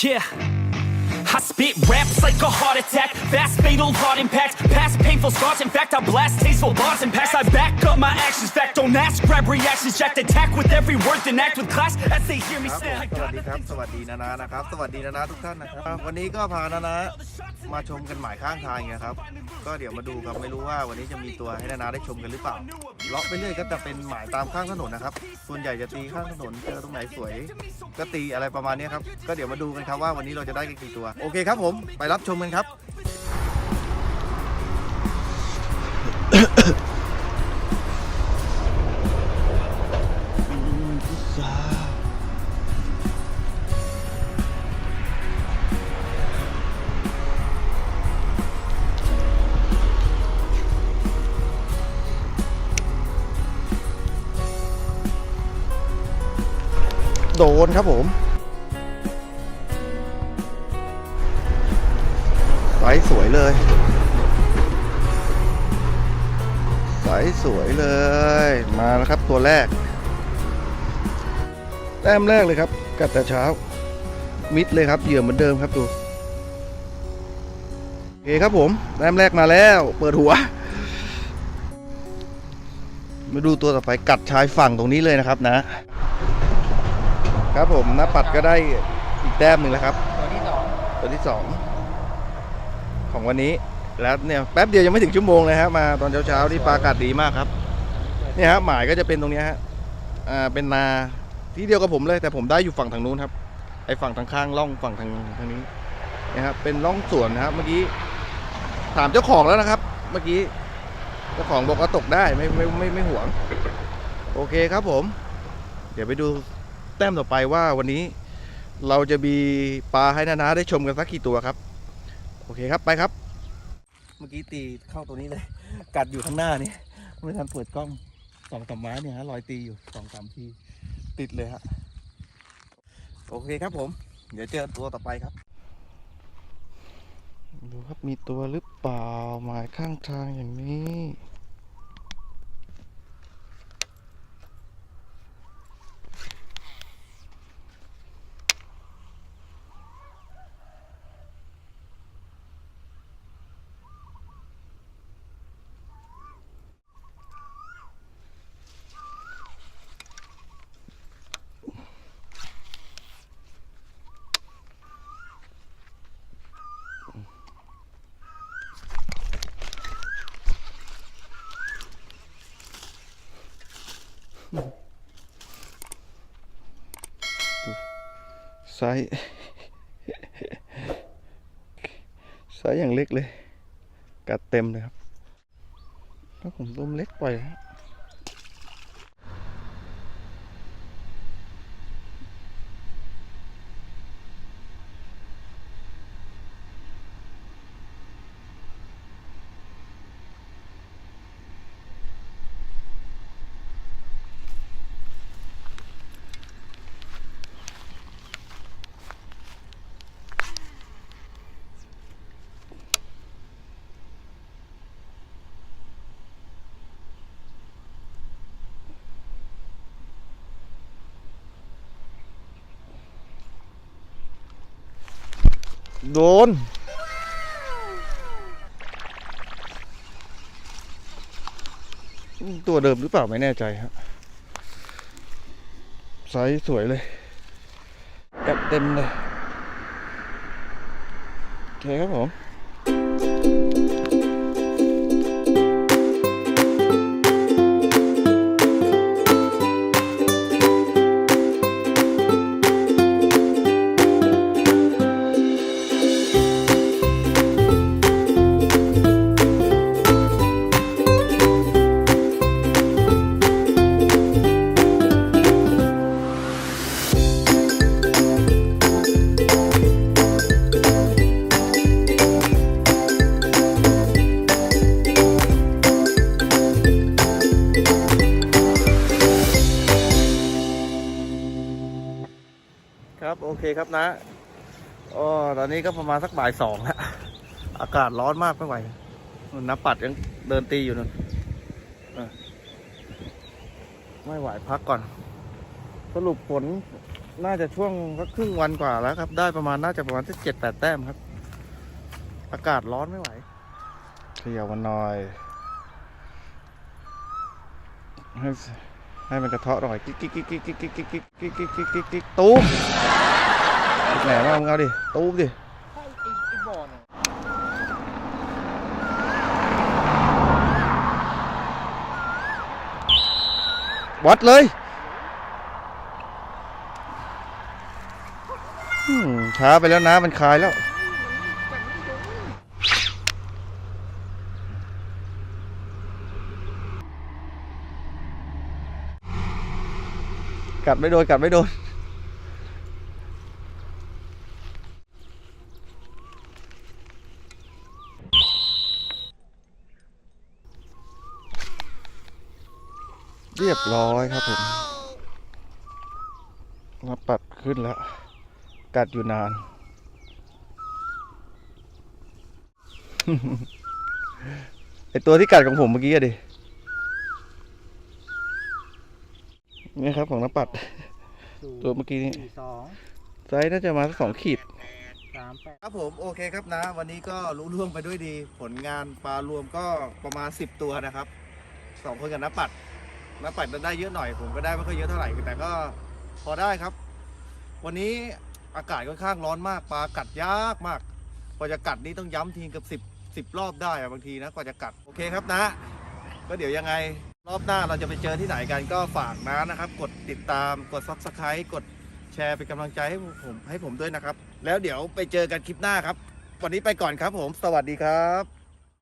Yeah. I spit raps like a heart attack, fast fatal heart impact, past painful scars. In fact, I blast tasteful bars and packs. I back up my actions, fact don't ask, grab reactions, jacked attack with every word, then act with class as they hear me ครับ stand. I ผมสวัส got ดีครับสวัสดีนานานะครับ สวัสดีนานาทุกท่านนะครับ วันนี้ก็พานานามาชมกันหมายข้างทางไงครับ ก็เดี๋ยวมาดูครับ ไม่รู้ว่าวันนี้จะมีตัวให้นานาได้ชมกันหรือเปล่า เลาะไปเรื่อยก็จะเป็นหมายตามข้างถนนนะครับ ส่วนใหญ่จะตีข้างถนนเจอตรงไหนสวย ก็ตีอะไรประมาณนี้ครับ ก็เดี๋ยวมาดูกันครับว่าวันนี้เราจะได้กันกี่ตัวโอเคครับผมไปรับชมกันครับ โดนครับผม วยเลยไซส์สวยเลย มาแล้วครับตัวแรก แต้มแรกเลยครับ กัดแต่เช้า มิดเลยครับ เหยื่อเหมือนเดิมครับดูโอเคครับผมแต้มแรกมาแล้ว เปิดหัว มาดูตัวต่อไปกัดชายฝั่งตรงนี้เลยนะครับนะ ครับผมน้าปัดก็ได้อีกแต้มหนึ่งแล้วครับ ตัวที่สองตัวที่สอง ของวันนี้ แล้วเนี่ยแป๊บเดียวยังไม่ถึงชั่วโมงเลยฮะมาตอนเช้าๆที่ปลาอากาศดีมากครับเนี่ยฮะหมายก็จะเป็นตรงนี้ฮะอ่าเป็นนาที่เดียวกับผมเลย แต่ผมได้อยู่ฝั่งทางนู้นครับไอ้ฝั่งทางข้างร่องฝั่งทางทางนี้นะครับเป็นร่องสวนนะครับ เมื่อกี้ถามเจ้าของแล้วนะครับ เมื่อกี้เจ้าของบอกว่าตกได้ไม่ไม่ไม่ไม่หวง โอเคครับผม เดี๋ยวไปดูแต้มต่อไปว่าวันนี้ เราจะมีปลาให้นานาได้ชมกันสักกี่ตัวครับ โอเคครับไปครับ เมื่อกี้ตีเข้าตัวนี้เลย กัดอยู่ข้างหน้านี่ไม่ทันเปิดกล้องสองสามไม้เนี่ยฮะรอยตีอยู่สองสามทีติดเลยฮะโอเคครับผม เดี๋ยวเจอตัวต่อไปครับ ดูครับมีตัวหรือเปล่าหมายข้างทางอย่างนี้ ไซส์ไซส์อย่างเล็กเลย กัดเต็มเลยครับถ้าผมต้มเล็กไปฮะ โดน ตัวเดิมหรือเปล่าไม่แน่ใจฮะไซส์สวยเลยแอบเต็มเลย โอเคครับผม ครับโอเคครับนะอ๋อตอนนี้ก็ประมาณสักบ่ายสองแล้วอากาศร้อนมากไม่ไหวน้ำปัดยังเดินตีอยู่นู่นไม่ไหวพักก่อน สรุปผลน่าจะช่วงก็ครึ่งวันกว่าแล้วครับ ได้ประมาณน่าจะประมาณสักเจ็ดแปดแต้มครับ อากาศร้อนไม่ไหวเขย่ามันหน่อย ให้มันกระเทาะหน่อยกิ๊กกิ๊กกิ๊กกิ๊กกิ๊กกิ๊กกิ๊กกิ๊กกิ๊กกิ๊กกิ๊กกิ๊กตูมแหนมามึงเอาดิตูมดิวัดเลยช้าไปแล้วนะมันคลายแล้ว กัดไม่โดนกัดไม่โดนเรียบร้อยครับผมมาปัดขึ้นแล้ว กัดอยู่นาน ไอตัวที่กัดของผมเมื่อกี้อะดิ นี่ครับของน้ำปัด ตัวเมื่อกี้นี้สี่สองไซส์น่าจะมาสักสองขีด สามแปดครับผมโอเคครับนะ วันนี้ก็รู้ล่วงไปด้วยดี ผลงานปลารวมก็ประมาณ 10 ตัวนะครับสองคนกับน้าปัดน้าปัดได้เยอะหน่อย ผมก็ได้ไม่ค่อยเยอะเท่าไหร่แต่ก็พอได้ครับ วันนี้อากาศค่อนข้างร้อนมากปลากัดยากมากกว่าจะกัดนี่ต้องย้ำทีเกับสิบสิบรอบได้อะบางทีนะกว่าจะกัดโอเคครับนะ ก็เดี๋ยวยังไง รอบหน้าเราจะไปเจอที่ไหนกันก็ฝากนะนะครับ กดติดตามกด subscribe กดแชร์เป็นกำลังใจให้ผมให้ผมด้วยนะครับ แล้วเดี๋ยวไปเจอกันคลิปหน้าครับ วันนี้ไปก่อนครับผม สวัสดีครับ